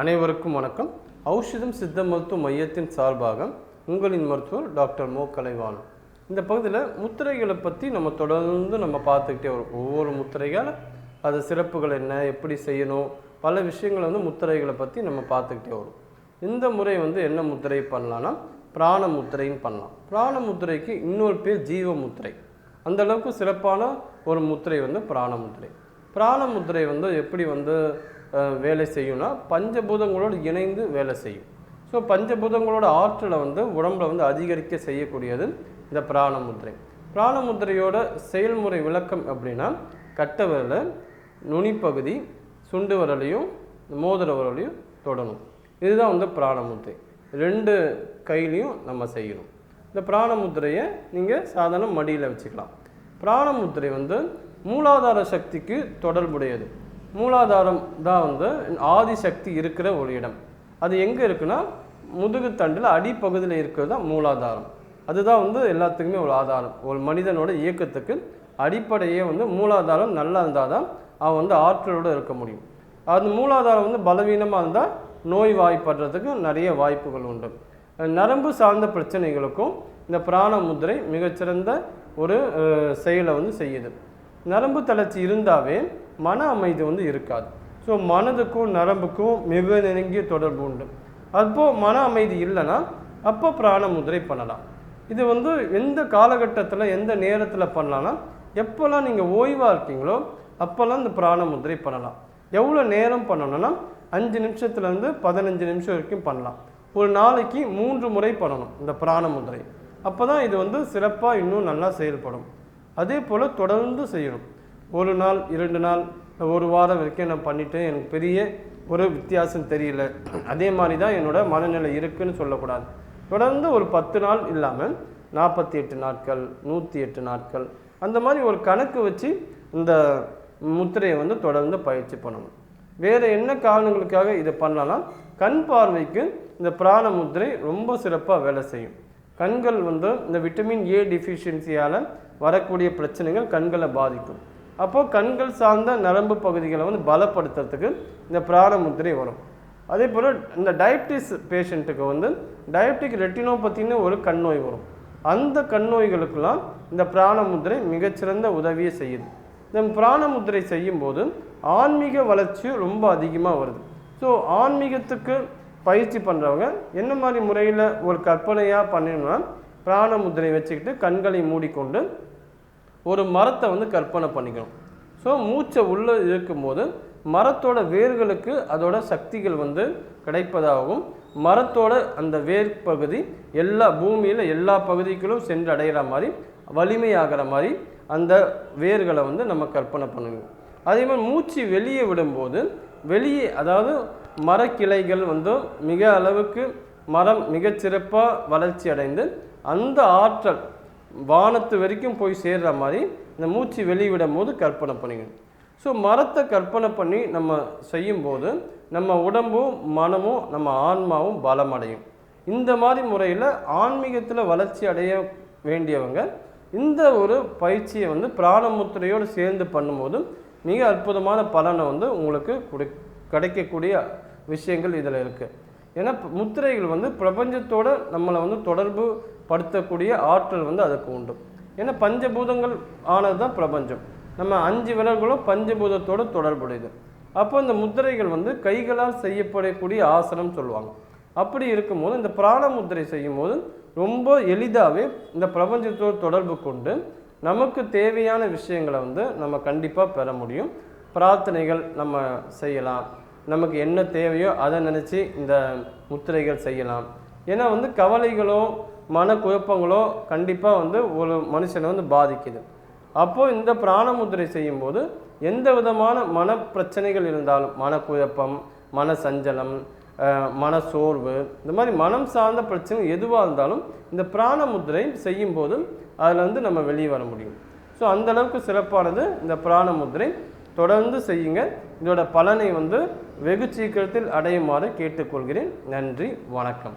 அனைவருக்கும் வணக்கம். ஔஷதம் சித்த மருத்துவ மையத்தின் சார்பாக உங்களின் மருத்துவர் டாக்டர் மோ. கலைவாணன். இந்த பகுதியில் முத்திரைகளை பற்றி நம்ம தொடர்ந்து நம்ம பார்த்துக்கிட்டே வரும். ஒவ்வொரு முத்திரைகள் அது சிறப்புகள் என்ன எப்படி செய்யணும் பல விஷயங்களை வந்து முத்திரைகளை பற்றி நம்ம பார்த்துக்கிட்டே வரும். இந்த முறை வந்து என்ன முத்திரை பண்ணலான்னா பிராண முத்திரைன்னு பண்ணலாம். பிராண முத்திரைக்கு இன்னொரு பேர் ஜீவ முத்திரை. அந்த அளவுக்கு சிறப்பான ஒரு முத்திரை வந்து பிராண முத்திரை. பிராண முத்திரை வந்து எப்படி வந்து வேலை செய்யும்னா பஞ்சபூதங்களோடு இணைந்து வேலை செய்யும். ஸோ பஞ்சபூதங்களோட ஆற்றலை வந்து உடம்புல வந்து அதிகரிக்க செய்யக்கூடியது இந்த பிராண முத்திரை பிராண முத்திரையோட செயல்முறை விளக்கம் அப்படின்னா கட்ட விரலை நுனிப்பகுதி சுண்டு விரலையும் மோதிர விரலையும் தொடணும். இதுதான் வந்து பிராண முத்திரை ரெண்டு கையிலையும் நம்ம செய்யணும். இந்த பிராண முத்திரையை நீங்கள் சாதாரண மடியில் வச்சுக்கலாம். பிராண முத்திரை வந்து மூலாதார சக்திக்கு தொடர்புடையது. மூலாதாரம் தான் வந்து ஆதி சக்தி இருக்கிற ஒரு இடம். அது எங்கே இருக்குன்னா முதுகுத்தண்டில் அடிப்பகுதியில் இருக்கிறது தான் மூலாதாரம். அதுதான் வந்து எல்லாத்துக்குமே ஒரு ஆதாரம். ஒரு மனிதனோட இயக்கத்துக்கு அடிப்படையே வந்து மூலாதாரம் நல்லா இருந்தால் தான் அவன் வந்து ஆற்றலோடு இருக்க முடியும். அது மூலாதாரம் வந்து பலவீனமாக இருந்தால் நோய் வாய்ப்படுறதுக்கு நிறைய வாய்ப்புகள் உண்டு. நரம்பு சார்ந்த பிரச்சனைகளுக்கும் இந்த பிராண முதிரை மிகச்சிறந்த ஒரு செயலை வந்து செய்யுது. நரம்பு தளர்ச்சி இருந்தாவே மன அமைதி வந்து இருக்காது. ஸோ மனதுக்கும் நரம்புக்கும் மிக நெருங்கிய தொடர்பு உண்டு. அப்போ மன அமைதி இல்லைன்னா அப்போ பிராண முதிரை பண்ணலாம். இது வந்து எந்த காலகட்டத்தில் எந்த நேரத்தில் பண்ணலாம்னா எப்போல்லாம் நீங்கள் ஓய்வாக இருக்கீங்களோ அப்போல்லாம் இந்த பிராண முதிரை பண்ணலாம். எவ்வளோ நேரம் பண்ணணும்னா அஞ்சு நிமிஷத்துலேருந்து பதினஞ்சு நிமிஷம் வரைக்கும் பண்ணலாம். ஒரு நாளைக்கு மூன்று முறை பண்ணணும் இந்த பிராண முதிரை. அப்போ தான் இது வந்து சிறப்பாக இன்னும் நல்லா செயல்படும். அதே போல் தொடர்ந்து செய்யணும். ஒரு நாள் இரண்டு நாள் ஒரு வாரம் வரைக்கும் நான் பண்ணிட்டேன். எனக்கு பெரிய ஒரு வித்தியாசம் தெரியல. அதே மாதிரி தான் என்னோட மனநிலை இருக்குன்னு சொல்லக்கூடாது. தொடர்ந்து ஒரு பத்து நாள் இல்லாமல் நாற்பத்தி எட்டு நாட்கள் நூற்றி எட்டு நாட்கள் அந்த மாதிரி ஒரு கணக்கு வச்சு இந்த முத்திரையை வந்து தொடர்ந்து பயிற்சி பண்ணணும். வேறு என்ன காரணங்களுக்காக இதை பண்ணலாம்? கண் பார்வைக்கு இந்த பிராண முத்திரை ரொம்ப சிறப்பாக வேலை செய்யும். கண்கள் வந்து இந்த விட்டமின் ஏ டிஃபிஷியன்சியால் வரக்கூடிய பிரச்சனைகள் கண்களை பாதிக்கும். அப்போது கண்கள் சார்ந்த நரம்பு பகுதிகளை வந்து பலப்படுத்துறதுக்கு இந்த பிராண முத்திரை வரும். அதே போல் இந்த டயபிட்டிஸ் பேஷண்ட்டுக்கு வந்து டயபிட்டிக் ரெட்டினோபத்தின்னு ஒரு கண் நோய் வரும். அந்த கண் நோய்களுக்கெல்லாம் இந்த பிராண முத்திரை மிகச்சிறந்த உதவியை செய்யுது. இந்த பிராண முத்திரை செய்யும்போது ஆன்மீக வளர்ச்சியும் ரொம்ப அதிகமாக வருது. ஸோ ஆன்மீகத்துக்கு பயிற்சி பண்ணுறவங்க என்ன மாதிரி முறையில் ஒரு கற்பனையாக பண்ணணும்னா பிராண முத்திரை வச்சுக்கிட்டு கண்களை மூடிக்கொண்டு ஒரு மரத்தை வந்து கற்பனை பண்ணிக்கணும். ஸோ மூச்சை உள்ளே இருக்கும்போது மரத்தோட வேர்களுக்கு அதோட சக்திகள் வந்து கிடைப்பதாகவும் மரத்தோட அந்த வேர் பகுதி எல்லா பூமியில் எல்லா பகுதிகளும் சென்று அடைகிற மாதிரி வலிமையாகிற மாதிரி அந்த வேர்களை வந்து நம்ம கற்பனை பண்ணணும். அதே மாதிரி மூச்சு வெளியே விடும்போது வெளியே அதாவது மரக்கிளைகள் வந்து மிக அளவுக்கு மரம் மிகச்சிறப்பாக வளர்ச்சி அடைந்து அந்த ஆற்றல் வானத்து வரைக்கும் போய் சேர்ற மாதிரி இந்த மூச்சு வெளிவிடும் போது கற்பனை பண்ணிக்கணும். ஸோ மரத்தை கற்பனை பண்ணி நம்ம செய்யும்போது நம்ம உடம்பும் மனமும் நம்ம ஆன்மாவும் பலமடையும். இந்த மாதிரி முறையில் ஆன்மீகத்தில் வளர்ச்சி அடைய வேண்டியவங்க இந்த ஒரு பயிற்சியை வந்து பிராணமுத்திரையோடு சேர்ந்து பண்ணும்போது மிக அற்புதமான பலனை வந்து உங்களுக்கு கொடு கிடைக்கக்கூடிய விஷயங்கள் இதில் இருக்குது ஏன்னா முத்திரைகள் வந்து பிரபஞ்சத்தோடு நம்மளை வந்து தொடர்பு படுத்தக்கூடிய ஆற்றல் வந்து அதுக்கு உண்டு. ஏன்னா பஞ்சபூதங்கள் ஆனது தான் பிரபஞ்சம். நம்ம அஞ்சு விரல்களும் பஞ்சபூதத்தோடு தொடர்புடையது. அப்போ இந்த முத்திரைகள் வந்து கைகளால் செய்யப்படக்கூடிய ஆசனம் சொல்லுவாங்க. அப்படி இருக்கும்போது இந்த பிராண முத்திரை செய்யும்போது ரொம்ப எளிதாகவே இந்த பிரபஞ்சத்தோடு தொடர்பு கொண்டு நமக்கு தேவையான விஷயங்களை வந்து நம்ம கண்டிப்பாக பெற முடியும். பிரார்த்தனைகள் நம்ம செய்யலாம். நமக்கு என்ன தேவையோ அதை நினச்சி இந்த முத்திரைகள் செய்யலாம். ஏன்னா வந்து கவலைகளோ மனக்குழப்பங்களோ கண்டிப்பாக வந்து ஒரு மனுஷனை வந்து பாதிக்குது. அப்போது இந்த பிராணமுத்திரை செய்யும்போது எந்த விதமான மன பிரச்சனைகள் இருந்தாலும் மனக்குழப்பம் மன சஞ்சலம் மன சோர்வு இந்த மாதிரி மனம் சார்ந்த பிரச்சனை எதுவாக இருந்தாலும் இந்த பிராண முத்திரை செய்யும்போது அதில் வந்து நம்ம வெளியே வர முடியும். ஸோ அந்த அளவுக்கு சிறப்பானது இந்த பிராண முத்திரை தொடர்ந்து செய்யுங்க. இதோட பலனை வந்து வெகு சீக்கிரத்தில் அடையுமாறு கேட்டுக்கொள்கிறேன். நன்றி வணக்கம்.